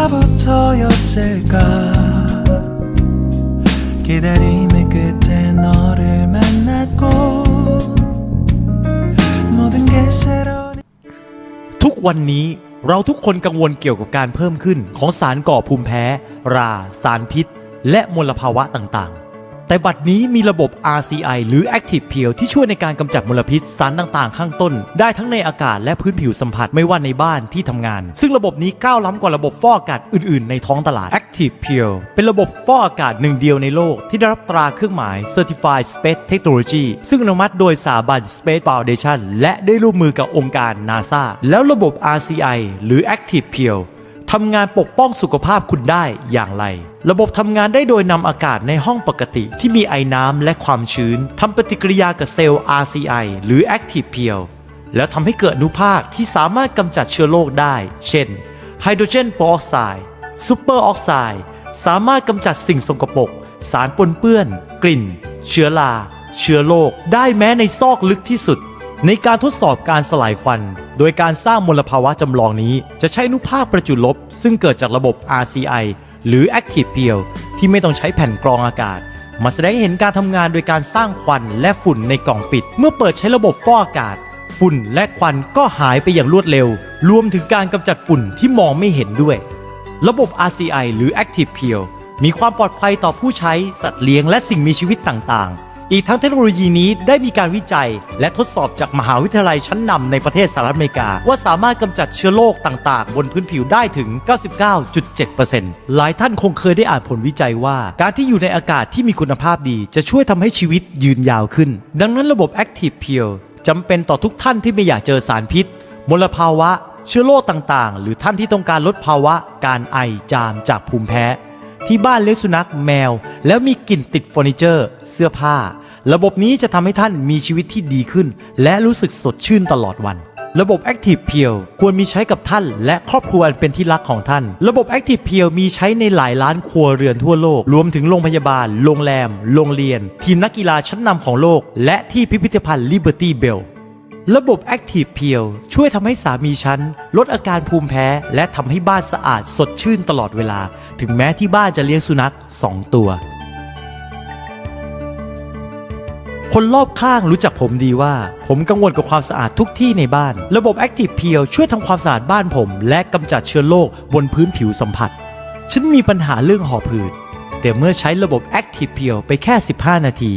언제부터였을까 기다림의 끝에 너를 만났고 모든 게 새로운 ทุกวันนี้เราทุกคนกังวลเกี่ยวกับการเพิ่มขึ้นของสารก่อภูมิแพ้ รา สารพิษ และมลภาวะต่างๆ แต่บัดนี้มีระบบ RCI หรือ Active Peel ที่ช่วยในการกำจัดมลพิษสารต่างๆ ข้างต้น ได้ทั้งในอากาศและพื้นผิวสัมผัสไม่ว่าในบ้านที่ทำงาน ซึ่งระบบนี้ก้าวล้ำกว่าระบบฟอกอากาศอื่นๆ ในท้องตลาด Active Peel เป็นระบบฟอกอากาศหนึ่งเดียวในโลก ที่ได้รับตราเครื่องหมาย Certified Space Technology ซึ่งอนุมัติโดยสถาบัน Space Foundation และได้ร่วมมือกับองค์การ NASA แล้วระบบ RCI หรือ Active Peel ทำงานปกป้องสุขภาพคุณได้อย่างไร ระบบทำงานได้โดยนำอากาศในห้องปกติที่มีไอน้ำและความชื้นทำปฏิกิริยากับเซลล์ RCI หรือ Active Peel แล้วทำให้เกิดอนุภาคที่สามารถกำจัดเชื้อโรคได้ เช่น ไฮโดรเจนปรออกไซด์ซูเปอร์ออกไซด์สามารถกำจัดสิ่งสกปรกสารปนเปื้อน กลิ่น เชื้อรา เชื้อโรคได้แม้ในซอกลึกที่สุด ในการทดสอบการสลายควัน โดยการสร้างมลภาวะจำลองนี้ จะใช้นุภาคประจุลบ ซึ่งเกิดจากระบบ RCI หรือ Active Peel ที่ไม่ต้องใช้แผ่นกรองอากาศ มาแสดงให้เห็นการทำงานโดยการสร้างควันและฝุ่นในกล่องปิด เมื่อเปิดใช้ระบบฟอกอากาศ ฝุ่นและควันก็หายไปอย่างรวดเร็ว รวมถึงการกำจัดฝุ่นที่มองไม่เห็นด้วย ระบบ RCI หรือ Active Peel มีความปลอดภัยต่อผู้ใช้สัตว์เลี้ยงและสิ่งมีชีวิตต่างๆ อีกทั้งเทคโนโลยีนี้ได้มีการวิจัย และทดสอบจากมหาวิทยาลัยชั้นนำในประเทศสหรัฐอเมริกา ว่าสามารถกำจัดเชื้อโรคต่างๆ บนพื้นผิวได้ถึง 99.7%หลายท่านคงเคยได้อ่านผลวิจัยว่า การที่อยู่ในอากาศที่มีคุณภาพดี จะช่วยทำให้ชีวิตยืนยาวขึ้น ดังนั้นระบบ Active Peel จำเป็นต่อทุกท่านที่ไม่อยากเจอสารพิษ มลภาวะ เชื้อโรคต่างๆ หรือท่านที่ต้องการลดภาวะ การไอจามจากภูมิแพ้ ที่บ้านเลี้ยงสุนัขแมว แล้วมีกลิ่นติดเฟอร์นิเจอร์ เสื้อผ้า ระบบนี้จะทำให้ท่านมีชีวิตที่ดีขึ้น และรู้สึกสดชื่นตลอดวัน ระบบ Active Peel ควรมีใช้กับท่าน และครอบครัวอันเป็นที่รักของท่าน ระบบ Active Peel มีใช้ในหลายล้านครัวเรือนทั่วโลก รวมถึงโรงพยาบาล โรงแรม โรงเรียน ทีมนักกีฬาชั้นนำของโลก และที่พิพิธภัณฑ์ Liberty Bell ระบบ Active Peel ช่วยทำให้สามีฉัน ลดอาการภูมิแพ้ และทำให้บ้านสะอาดสดชื่นตลอดเวลา ถึงแม้ที่บ้านจะเลี้ยงสุนัข 2 ตัว คนรอบข้างรู้จักผมดีว่า ผมกังวลกับความสะอาดทุกที่ในบ้าน ระบบ Active Peel ช่วยทำความสะอาดบ้านผม และกำจัดเชื้อโรคบนพื้นผิวสัมผัส ฉันมีปัญหาเรื่องหอบหืดแต่เมื่อใช้ระบบ Active Peel ไปแค่ 15 นาที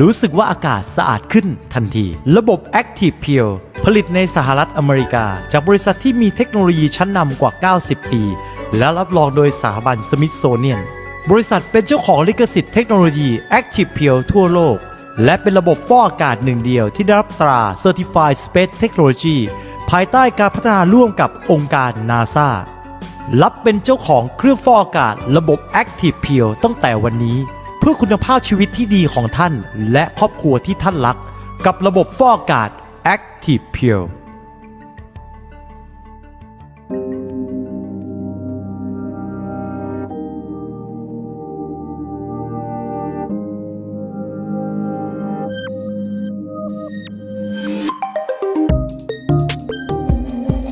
รู้สึกว่าอากาศสะอาดขึ้นทันที ระบบ Active Peel ผลิตในสหรัฐอเมริกา จากบริษัทที่มีเทคโนโลยีชั้นนำกว่า 90 ปี และรับรองโดยสถาบันสมิธโซเนียน บริษัทเป็นเจ้าของลิขสิทธิ์เทคโนโลยี Active Peel ทั่วโลก และเป็นระบบฟอกอากาศหนึ่งเดียวที่ได้รับตรา Certified Space Technology ภายใต้การพัฒนาร่วมกับองค์การ NASA รับเป็นเจ้าของเครื่องฟอกอากาศระบบ Active Peel ตั้งแต่วันนี้ เพื่อคุณภาพชีวิตที่ดีของท่าน และครอบครัวที่ท่านรัก กับระบบฟอกอากาศ Active Peel